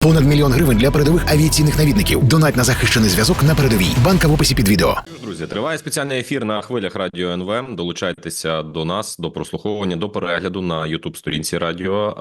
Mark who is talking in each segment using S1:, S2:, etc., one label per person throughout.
S1: Понад мільйон гривень для передових авіаційних навідників. Донать на захищений зв'язок на передовій. Банка в описі під відео.
S2: Друзі, триває спеціальний ефір на хвилях радіо НВ. Долучайтеся до нас до прослуховування, до перегляду на Ютуб сторінці Радіо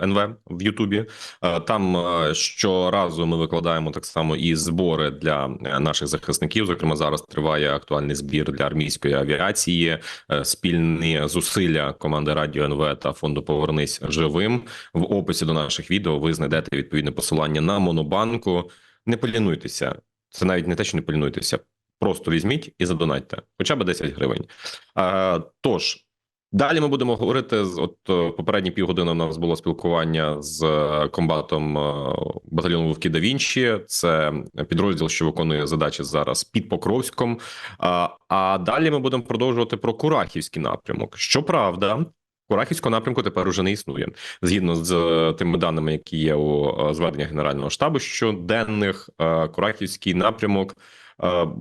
S2: е, НВ в Ютубі. Е, там е, щоразу ми викладаємо так само і збори для е, наших захисників. Зокрема, зараз триває актуальний збір для армійської авіації, е, спільні зусилля команди Радіо НВ та фонду Повернись живим. В описі до наших відео ви знайдете відповідне посилання на Монобанку. Не полінуйтеся. Це навіть не те, що не полінуйтеся. Просто візьміть і задонатьте, хоча б 10 гривень. А, тож далі ми будемо говорити от е, попередні півгодини. У нас було спілкування з е, комбатом е, батальйону Вовки да Вінчі. Це підрозділ, що виконує задачі зараз під Покровськом. А, а далі ми будемо продовжувати про Курахівський напрямок. Щоправда. Курахівського напрямку тепер уже не існує згідно з е, тими даними, які є у зведення зведеннях Генерального штабу. Щоденних е, Курахівський напрямок е,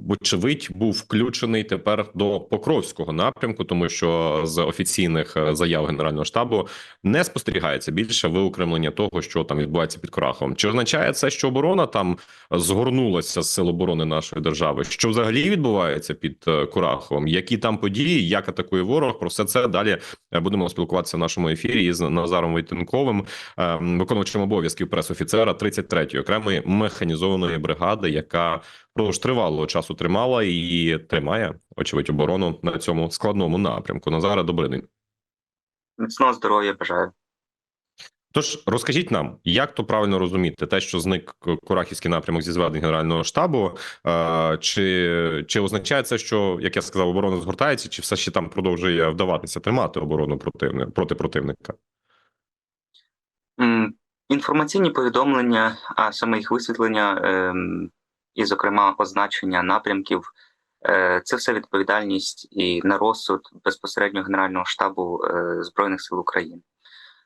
S2: вочевидь був включений тепер до Покровського напрямку, тому що з офіційних е, заяв Генерального штабу не спостерігається більше виокремлення того, що там відбувається під Кураховом. Чи означає це, що оборона там згорнулася з сил оборони нашої держави? Що взагалі відбувається під е, Кураховом? Які там події, як атакує ворог? Про все це далі е, будемо спілкуватися в нашому ефірі із Назаром Войтенковим, е, виконувачем обов'язків пресофіцера 33-ї окремої механізованої бригади, яка впродовж тривалого часу тримала і тримає очевидь оборону на цьому складному напрямку. Назара добрий день.
S3: Міцного здоров'я бажаю.
S2: Тож розкажіть нам, як то правильно розуміти, те, що зник Курахівський напрямок зі зведень Генерального штабу, чи, чи означає це, що як я сказав, оборона згортається, чи все ще там продовжує вдаватися тримати оборону противника проти противника?
S3: Інформаційні повідомлення, а саме їх висвітлення, ем, і, зокрема, означення напрямків, е, це все відповідальність і на розсуд безпосередньо Генерального штабу е, Збройних сил України.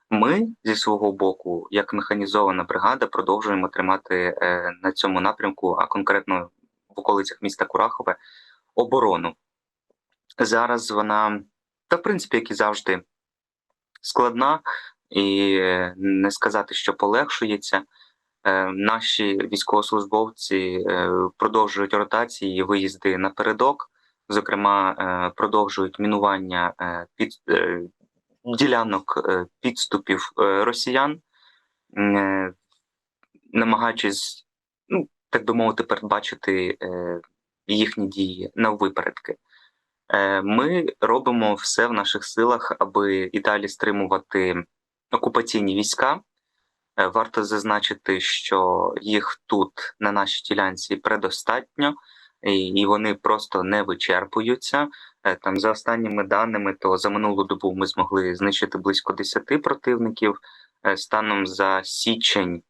S3: Ми зі свого боку, як механізована бригада, продовжуємо тримати е, на цьому напрямку, а конкретно в околицях міста Курахове, оборону. Зараз вона, та в принципі, як і завжди, складна, і не сказати, що полегшується. Е, Наші військовослужбовці е, продовжують ротації і виїзди напередок. Зокрема, е, продовжують мінування під ділянок підступів росіян, намагаючись, ну так би мовити, передбачити їхні дії на випередки. Е, Ми робимо все в наших силах, аби і далі стримувати окупаційні війська. Е, Варто зазначити, що їх тут на нашій ділянці предостатньо, і вони просто не вичерпуються. Е, Там за останніми даними, то за минулу добу ми змогли знищити близько 10 противників. Е, Станом за січень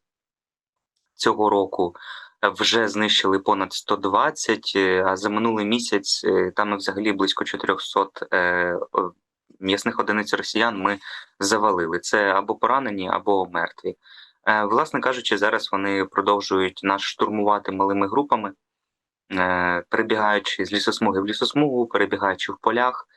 S3: цього року вже знищили понад 120, е, а за минулий місяць там взагалі близько 400 е, о, м'ясних одиниць росіян ми завалили. Це або поранені, або мертві. Е, Власне кажучи, зараз вони продовжують нас штурмувати малими групами, е, перебігаючи з лісосмуги в лісосмугу, перебігаючи в полях,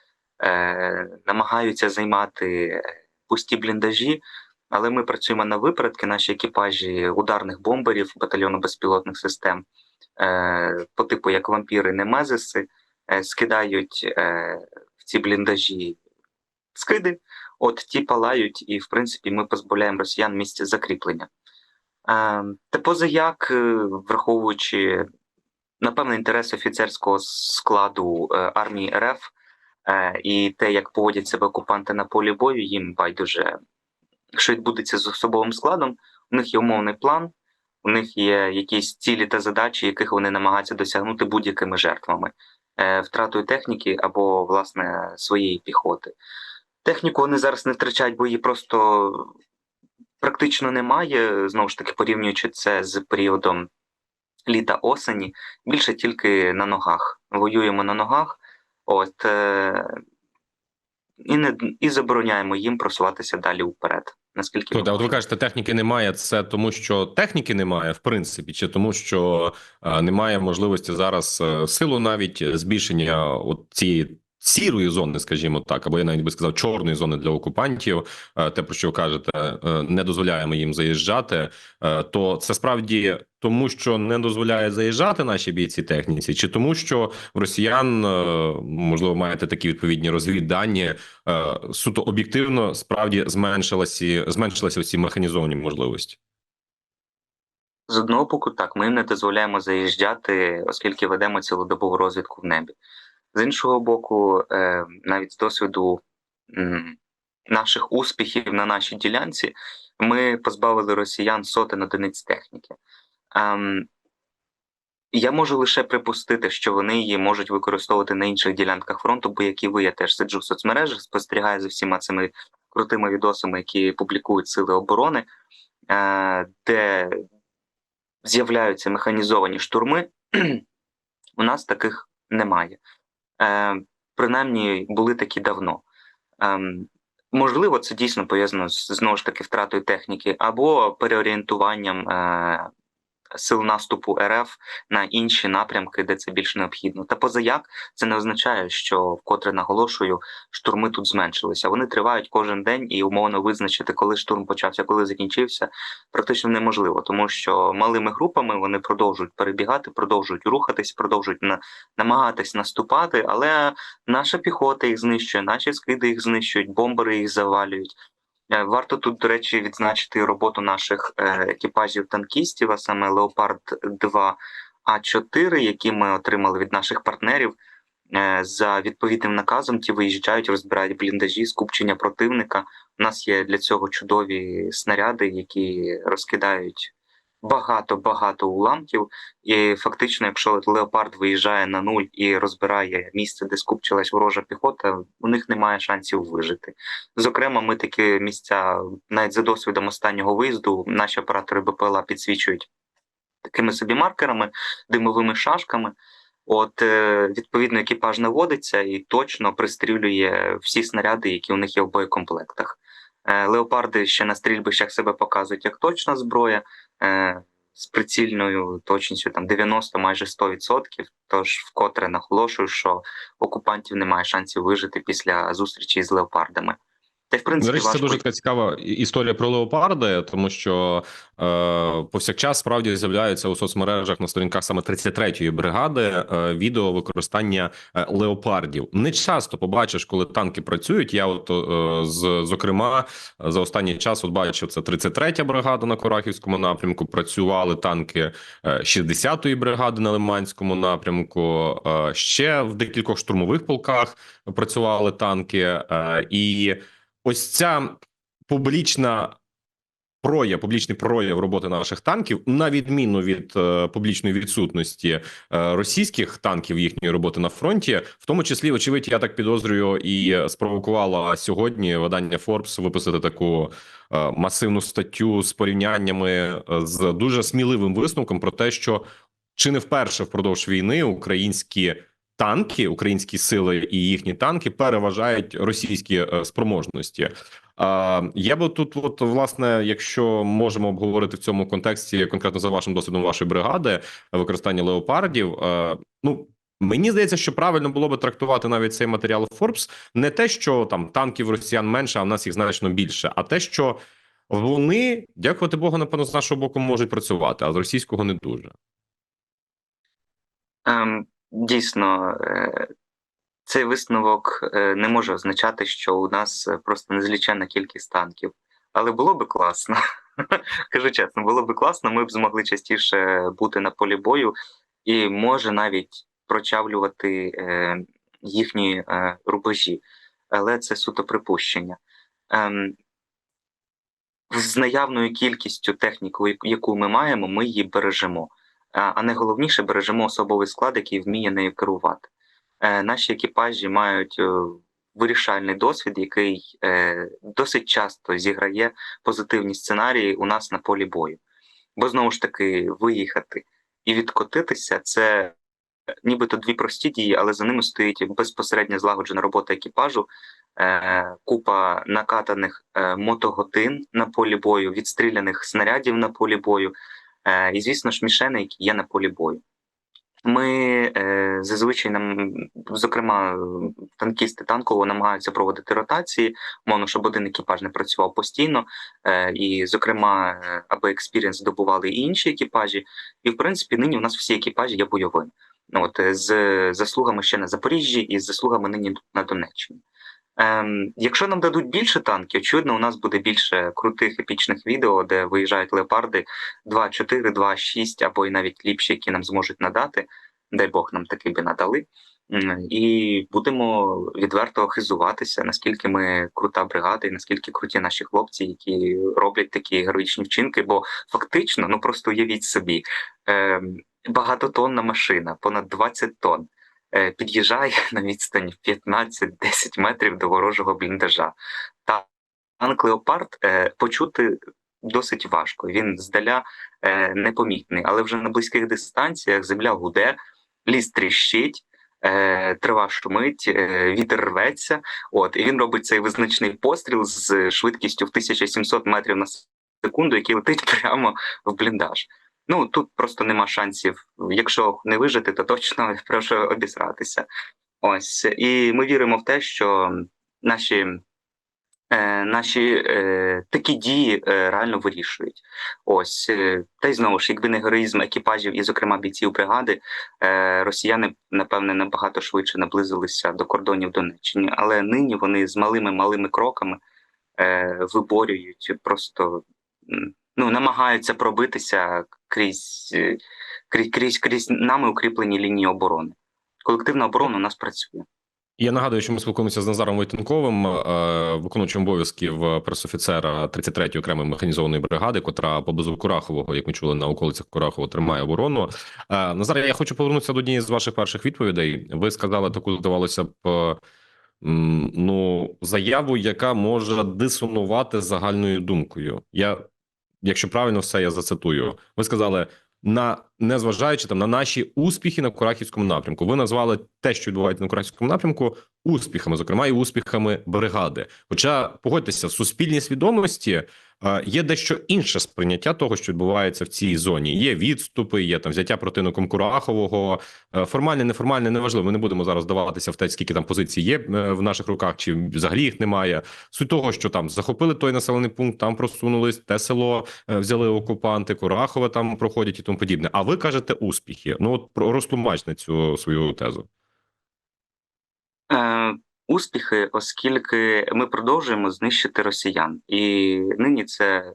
S3: е, намагаються займати пусті бліндажі. Але ми працюємо на випередки. Наші екіпажі ударних бомберів батальйону безпілотних систем по типу як вампіри, немезиси, скидають в ці бліндажі скиди. От ті палають, і в принципі ми позбавляємо росіян місця закріплення. Е, та поза як, е, враховуючи напевно інтерес офіцерського складу е, армії РФ е, і те, як поводять себе окупанти на полі бою, їм байдуже, що відбудеться з особовим складом. У них є умовний план, у них є якісь цілі та задачі, яких вони намагаються досягнути будь-якими жертвами, е, втратою техніки або власне своєї піхоти. Техніку вони зараз не втрачають, бо її просто практично немає. Знову ж таки, порівнюючи це з періодом літа осені, більше тільки на ногах. Воюємо на ногах, от е, і не і забороняємо їм просуватися далі вперед. Наскільки
S2: Тобто, от ви кажете, техніки немає. Це тому, що техніки немає, в принципі, чи тому, що е, немає можливості зараз е, силу навіть збільшення от цієї Сірої зони, скажімо так, або я навіть би сказав, чорної зони для окупантів, е, те про що ви кажете, е, не дозволяємо їм заїжджати. е, То це справді тому, що не дозволяє заїжджати наші бійці техніці, чи тому, що росіян можливо маєте такі відповідні розвіддані, суто об'єктивно справді зменшилася зменшилися ці механізовані можливості.
S3: З одного боку, так, ми не дозволяємо заїжджати, оскільки ведемо цілодобову розвідку в небі. З іншого боку, е, навіть з досвіду наших успіхів на нашій ділянці, ми позбавили росіян сотень одиниць техніки. Ем, я можу лише припустити, що вони її можуть використовувати на інших ділянках фронту, бо як і ви, я теж сиджу в соцмережах, спостерігаю за всіма цими крутими відосами, які публікують сили оборони, е, де з'являються механізовані штурми. У нас таких немає. Е, принаймні були такі давно. Ем, можливо, це дійсно пов'язано з знову ж таки втратою техніки або переорієнтуванням е, сил наступу РФ на інші напрямки, де це більш необхідно. Та позаяк це не означає, що вкотре наголошую, штурми тут зменшилися. Вони тривають кожен день, і умовно визначити, коли штурм почався, коли закінчився, практично неможливо, тому що малими групами вони продовжують перебігати, продовжують рухатись, продовжують на намагатись наступати, але наша піхота їх знищує, наші скиди їх знищують, бомбери їх завалюють. Е, Варто тут, до речі, відзначити роботу наших е, екіпажів танкістів, а саме Леопард 2 А4, які ми отримали від наших партнерів. Е, За відповідним наказом ті виїжджають, розбирають бліндажі, скупчення противника. У нас є для цього чудові снаряди, які розкидають багато багато уламків. І фактично, якщо леопард виїжджає на нуль і розбирає місце, де скупчилась ворожа піхота, у них немає шансів вижити. Зокрема, ми такі місця, навіть за досвідом останнього виїзду, наші оператори БПЛА підсвічують такими собі маркерами, димовими шашками. От е, відповідно екіпаж наводиться і точно пристрілює всі снаряди, які у них є в боєкомплектах. Е, Леопарди ще на стрільбищах себе показують як точна зброя е, з прицільною точністю там 90 майже 100%. Тож вкотре наголошую, що окупантів немає шансів вижити після зустрічі з леопардами. Та й в
S2: До
S3: принципі
S2: речі, це дуже така цікава історія про леопарди, тому що е, повсякчас справді з'являються у соцмережах на сторінках саме 33-ї бригади е, відео використання е, леопардів. Не часто побачиш, коли танки працюють. Я, от е, з зокрема, за останній час от бачив це 33-я бригада на Корахівському напрямку. Працювали танки е, 60-ї бригади на Лиманському напрямку. е, ще в декількох штурмових полках працювали танки. е, і ось ця публічна прояв, публічний прояв роботи наших танків, на відміну від е, публічної відсутності е, російських танків їхньої роботи на фронті, в тому числі, очевидь, я так підозрюю, і спровокувала сьогодні видання Forbes випустити таку е, масивну статтю з порівняннями е, з дуже сміливим висновком про те, що чи не вперше впродовж війни українські танки, українські сили і їхні танки переважають російські е, спроможності. Я би тут, от власне, якщо можемо обговорити в цьому контексті конкретно за вашим досвідом вашої бригади використання леопардів, е, ну. Мені здається, що правильно було би трактувати навіть цей матеріал Forbes не те, що там танків росіян менше, а в нас їх значно більше, а те, що вони, дякувати Богу, напевно, з нашого боку можуть працювати, а з російського не дуже.
S3: Ем, дійсно, е, цей висновок е, не може означати, що у нас е, просто незліченна кількість танків. Але було би класно. Кажу чесно, було би класно, ми б змогли частіше бути на полі бою і може навіть прочавлювати їхні рубежі. Але це суто припущення. Ем, з наявною кількістю техніки, яку ми маємо, ми її бережемо. А найголовніше бережемо особовий склад, який вміє нею керувати. Е, Наші екіпажі мають е, вирішальний досвід, який е, досить часто зіграє позитивні сценарії у нас на полі бою. Бо знову ж таки, виїхати і відкотитися це нібито дві прості дії, але за ними стоїть безпосередньо злагоджена робота екіпажу, купа накатаних мотогодин на полі бою, відстріляних снарядів на полі бою. І, звісно ж, мішени, які є на полі бою. Ми е, зазвичай нам, зокрема, танкісти танково намагаються проводити ротації, мовно, щоб один екіпаж не працював постійно, е, і, зокрема, аби експірієнс здобували і інші екіпажі. І в принципі, нині у нас всі екіпажі є бойовими. От з заслугами ще на Запоріжжі і з заслугами нині на Донеччині. Ем, якщо нам дадуть більше танків, очевидно, у нас буде більше крутих епічних відео, де виїжджають леопарди 2.4, 2.6 або і навіть ліпші, які нам зможуть надати. Дай Бог нам таки би надали. І будемо відверто хизуватися, наскільки ми крута бригада, і наскільки круті наші хлопці, які роблять такі героїчні вчинки. Бо фактично, ну просто уявіть собі, ем, багатотонна машина, понад 20 тонн е, під'їжджає на відстані 15-10 метрів до ворожого бліндажа. Та танк Леопард е, почути досить важко. Він здаля е, непомітний, але вже на близьких дистанціях земля гуде, ліс тріщить. Е, трава шумить, е, вітер рветься. От і він робить цей визначний постріл з швидкістю в 1700 метрів на секунду, який летить прямо в бліндаж. Ну тут просто нема шансів. Якщо не вижити, то точно прошу обісратися. Ось і ми віримо в те, що наші, е, наші е, такі дії е, реально вирішують. Ось е, та й знову ж, якби не героїзм екіпажів і, зокрема, бійців бригади, е, росіяни напевне набагато швидше наблизилися до кордонів Донеччини, але нині вони з малими малими кроками е, виборюють просто ну намагаються пробитися крізь, е, крізь крізь крізь нами укріплені лінії оборони. Колективна оборона у нас працює.
S2: Я нагадую, що ми спілкуємося з Назаром Войтенковим, е, виконуючим обов'язків пресофіцера 33-ї окремої механізованої бригади, котра поблизу Курахового, як ми чули на околицях Курахова, тримає оборону. Е, Назар, я хочу повернутися до однієї з ваших перших відповідей. Ви сказали таку, здавалося б, ну заяву, яка може дисонувати загальною думкою. Я, якщо правильно все, я зацитую. Ви сказали. На незважаючи там на наші успіхи на Курахівському напрямку, ви назвали те, що відбувається на Курахівському напрямку, успіхами, зокрема і успіхами бригади. Хоча погодьтеся, в суспільній свідомості є дещо інше сприйняття того, що відбувається в цій зоні. Є відступи, є там взяття противником Курахового, е, формальне, неформальне, неважливо. Ми не будемо зараз даватися в те, скільки там позицій є е, в наших руках, чи взагалі їх немає. Суть того, що там захопили той населений пункт, там просунулись, те село е, взяли окупанти, Курахове там проходять і тому подібне. А ви кажете успіхи. Ну от розтлумачте цю свою тезу.
S3: Е, успіхи, оскільки ми продовжуємо знищити росіян, і нині це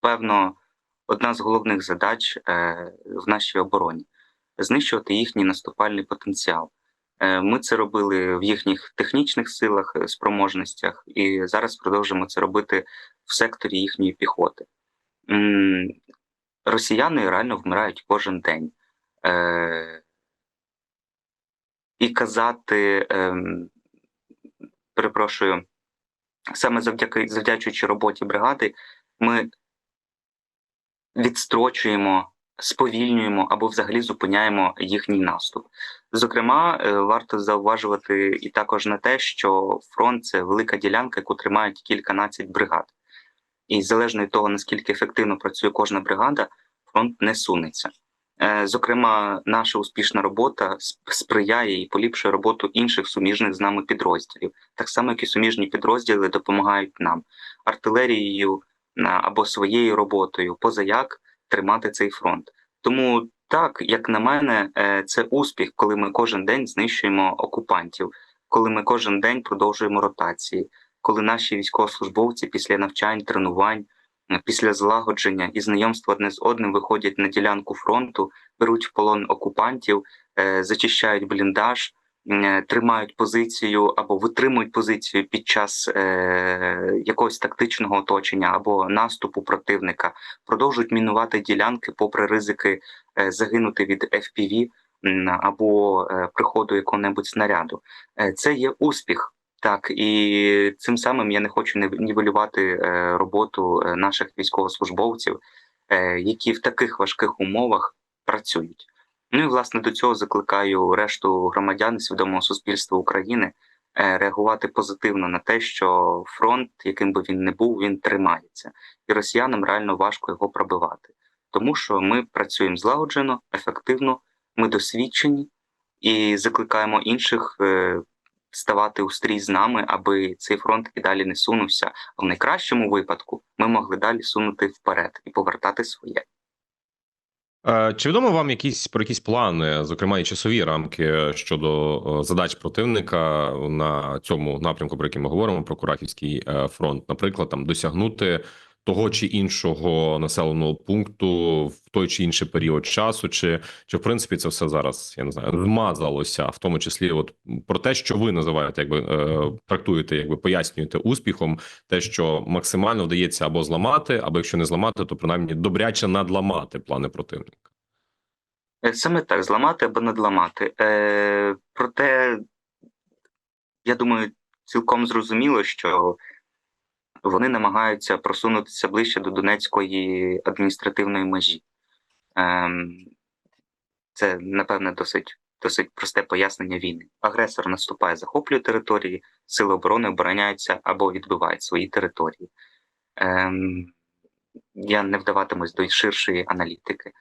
S3: певно одна з головних задач е, в нашій обороні знищувати їхній наступальний потенціал. Е, Ми це робили в їхніх технічних силах, спроможностях, і зараз продовжуємо це робити в секторі їхньої піхоти. Росіяни реально вмирають кожен день. І казати, ем, перепрошую, саме завдяки завдячуючи роботі бригади, ми відстрочуємо, сповільнюємо або взагалі зупиняємо їхній наступ. Зокрема, е, варто зауважувати і також на те, що фронт це велика ділянка, яку тримають кільканадцять бригад. І залежно від того, наскільки ефективно працює кожна бригада, фронт не сунеться. Е, Зокрема, наша успішна робота сприяє і поліпшує роботу інших суміжних з нами підрозділів, так само як і суміжні підрозділи допомагають нам артилерією або своєю роботою, позаяк тримати цей фронт. Тому так, як на мене, е, це успіх, коли ми кожен день знищуємо окупантів, коли ми кожен день продовжуємо ротації, коли наші військовослужбовці після навчань, тренувань після злагодження і знайомства одне з одним виходять на ділянку фронту, беруть в полон окупантів, е, зачищають бліндаж, е, тримають позицію або витримують позицію під час е, якогось тактичного оточення або наступу противника, продовжують мінувати ділянки попри ризики загинути від FPV або приходу якого-небудь снаряду. Це є успіх. Так, і цим самим я не хочу нівелювати е, роботу е, наших військовослужбовців, е, які в таких важких умовах працюють. Ну і власне до цього закликаю решту громадян свідомого суспільства України реагувати позитивно на те, що фронт, яким би він не був, він тримається, і росіянам реально важко його пробивати. тому що ми працюємо злагоджено, ефективно, ми досвідчені і закликаємо інших ставати у стрій з нами, аби цей фронт і далі не сунувся. А в найкращому випадку ми могли далі сунути вперед і повертати своє.
S2: Е, Чи відомо вам якісь про якісь плани, зокрема і часові рамки щодо е, задач противника на цьому напрямку, про який ми говоримо, про Курахівський е, фронт, наприклад, там досягнути того чи іншого населеного пункту в той чи інший період часу, чи чи в принципі це все зараз я не знаю змазалося, в тому числі, от про те, що ви називаєте, якби е, трактуєте, якби пояснюєте успіхом, те, що максимально вдається або зламати, або якщо не зламати, то принаймні добряче надламати плани противника.
S3: Е, Саме так, зламати або надламати. Е, проте, я думаю, цілком зрозуміло, що вони намагаються просунутися ближче до Донецької адміністративної межі. Ем, це, напевне, досить, досить просте пояснення війни. Агресор наступає, захоплює території, сили оборони обороняються або відбивають свої території. Ем, я не вдаватимусь до ширшої аналітики.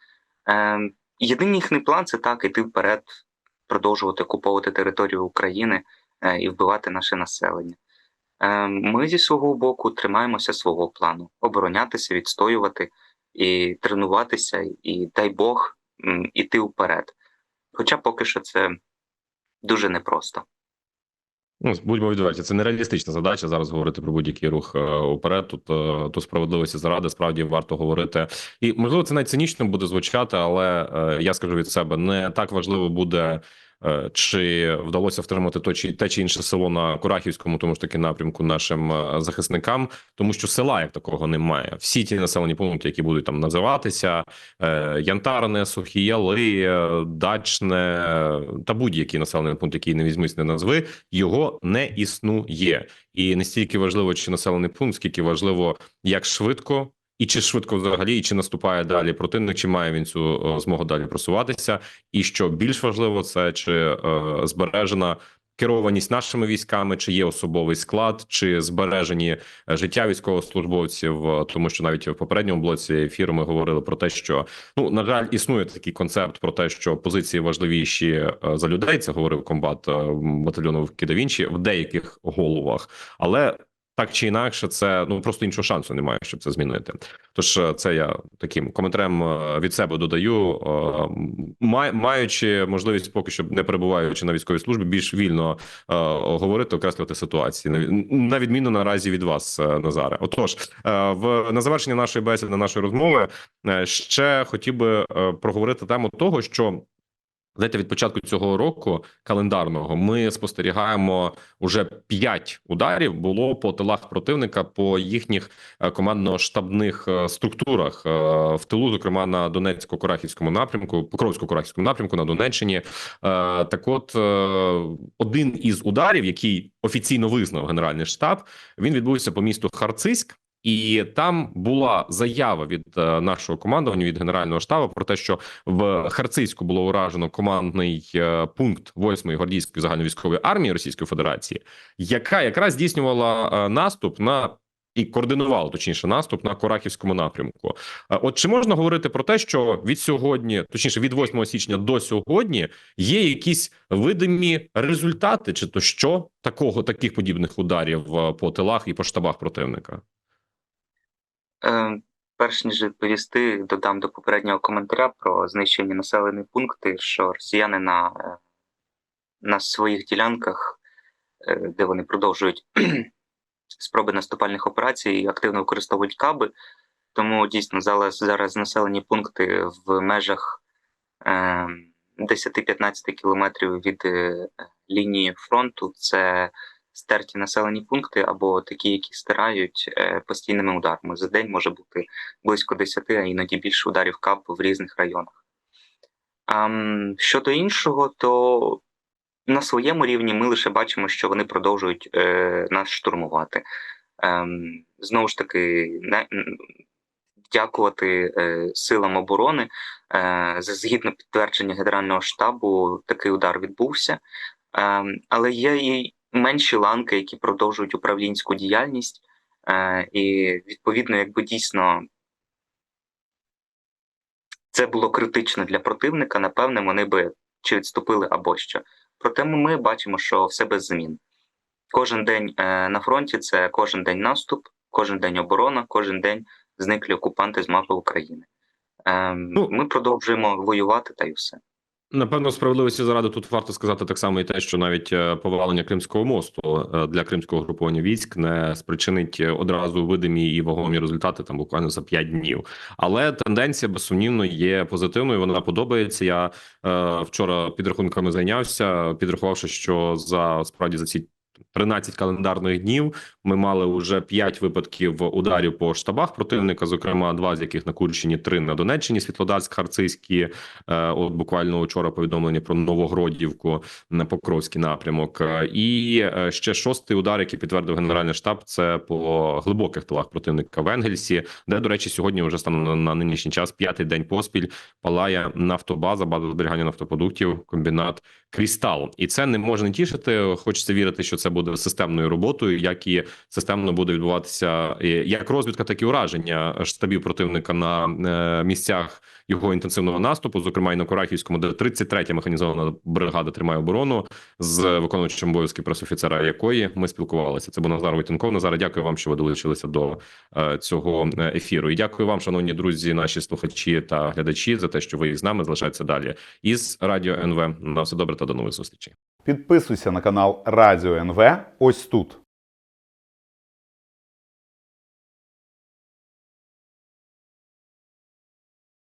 S3: Ем, Єдиний їхній план це так іти вперед, продовжувати окуповувати територію України е, і вбивати наше населення. Е, Ми зі свого боку тримаємося свого плану: оборонятися, відстоювати і тренуватися, і дай Бог іти вперед. Хоча поки що це дуже непросто.
S2: Ну, будьмо відверті, це нереалістична задача зараз говорити про будь-який рух е, уперед. Тут е, тут справедливості заради справді варто говорити. І можливо, це найцинічно буде звучати, але е, я скажу від себе: не так важливо буде. Е, Чи вдалося втримати то чи те чи інше село на Курахівському, тому ж таки напрямку нашим е, захисникам, тому що села як такого немає. Всі ті населені пункти, які будуть там називатися е, Янтарне, Сухі Яли, е, Дачне та будь-який населений пункт, який не візьмись, не назви, його не існує. І не стільки важливо, чи населений пункт, скільки важливо, як швидко. І чи швидко взагалі, і чи наступає далі противник, чи має він цю е, змогу далі просуватися? І що більш важливо, це чи е, збережена керованість нашими військами, чи є особовий склад, чи збережені е, життя військовослужбовців, Е, тому що навіть в попередньому блоці ефіру ми говорили про те, що ну на жаль, існує такий концепт про те, що позиції важливіші за людей. Це говорив комбат батальйону Кидавінчі в деяких головах, але. Так чи інакше, це ну просто іншого шансу немає, щоб це змінити. Тож е, це я таким коментарем е, від себе додаю, е, маючи можливість, поки що не перебуваючи на військовій службі, більш вільно говорити, окреслювати ситуації на відміну наразі від вас, Назаре. Отож, в на завершення нашої бесіди, нашої розмови, ще хотів би проговорити тему того, що. Знаєте, від початку цього року календарного ми спостерігаємо уже п'ять ударів було по тилах противника по їхніх е, командно-штабних е, структурах е, в тилу, зокрема на Донецько-Корахівському напрямку, Покровсько-Корахівському напрямку на Донеччині. Так, от один із ударів, який офіційно визнав Генеральний штаб, він відбувся по місту Харциськ. І там була заява від е, нашого командування від генерального штабу про те, що в Харцизьку було уражено командний е, пункт 8-ї гвардійської загальновійськової армії Російської Федерації, яка якраз здійснювала е, наступ на і координувала точніше наступ на Корахівському напрямку. От чи можна говорити про те, що від сьогодні, точніше від 8 січня до сьогодні, є якісь видимі результати, чи то що такого таких подібних ударів по тилах і по штабах противника?
S3: Е, Перш ніж відповісти, додам до попереднього коментаря про знищені населені пункти, що росіяни на, е, на своїх ділянках, е, де вони продовжують спроби наступальних операцій, активно використовують каби. Тому дійсно зараз, зараз населені пункти в межах е, 10-15 кілометрів від лінії фронту це стерті населені пункти або такі, які стирають е, постійними ударами. За день може бути близько 10, а іноді більше ударів КАП в різних районах. Щодо іншого, то на своєму рівні ми лише бачимо, що вони продовжують е, нас штурмувати. Ем, знову ж таки, дякувати е, силам оборони. Е, згідно підтвердження Генерального штабу, такий удар відбувся. Ем, але є і менші ланки, які продовжують управлінську діяльність, е, і відповідно, якби дійсно це було критично для противника, напевне, вони би чи відступили або що. Проте ми бачимо, що все без змін. Кожен день е, на фронті це кожен день наступ, кожен день оборона, кожен день зниклі окупанти з мапи України. Ем,
S2: Ну,
S3: ми продовжуємо воювати та й все.
S2: Напевно, справедливості заради тут варто сказати так само і те, що навіть е, повалення Кримського мосту е, для кримського груповання військ не спричинить е, одразу видимі і вагомі результати там буквально за 5 днів. Але тенденція безсумнівно є позитивною. Вона подобається. Я е, вчора підрахунками зайнявся, підрахувавши, що за справді за ці 13 календарних днів ми мали вже 5 випадків ударів по штабах противника, зокрема, два з яких на Курщині, три на Донеччині, Світлодарськ, Харцизькі. Е, От буквально вчора повідомлення про Новогродівку на Покровський напрямок. Е, І е, ще шостий удар, який підтвердив Генеральний штаб, це по глибоких тилах противника в Енгельсі, де, до речі, сьогодні вже станом на, нинішній час п'ятий день поспіль палає нафтобаза, база зберігання нафтопродуктів, комбінат Крістал. І це не може не тішити. Хочеться вірити, що це буде системною роботою, як і системно буде відбуватися е, як розвідка, так і ураження штабів противника на е, місцях його інтенсивного наступу, зокрема і на Курахівському, де 33-я механізована бригада тримає оборону з виконуючим обов'язки пресофіцера, якої ми спілкувалися. Це був Назар Войтенков. Назаре, дякую вам, що ви долучилися до е, цього ефіру. І дякую вам, шановні друзі, наші слухачі та глядачі, за те, що ви з нами залишаєтеся далі. Із радіо НВ. На все добре та до нових зустрічей.
S4: Підписуйся на канал Радіо НВ ось тут.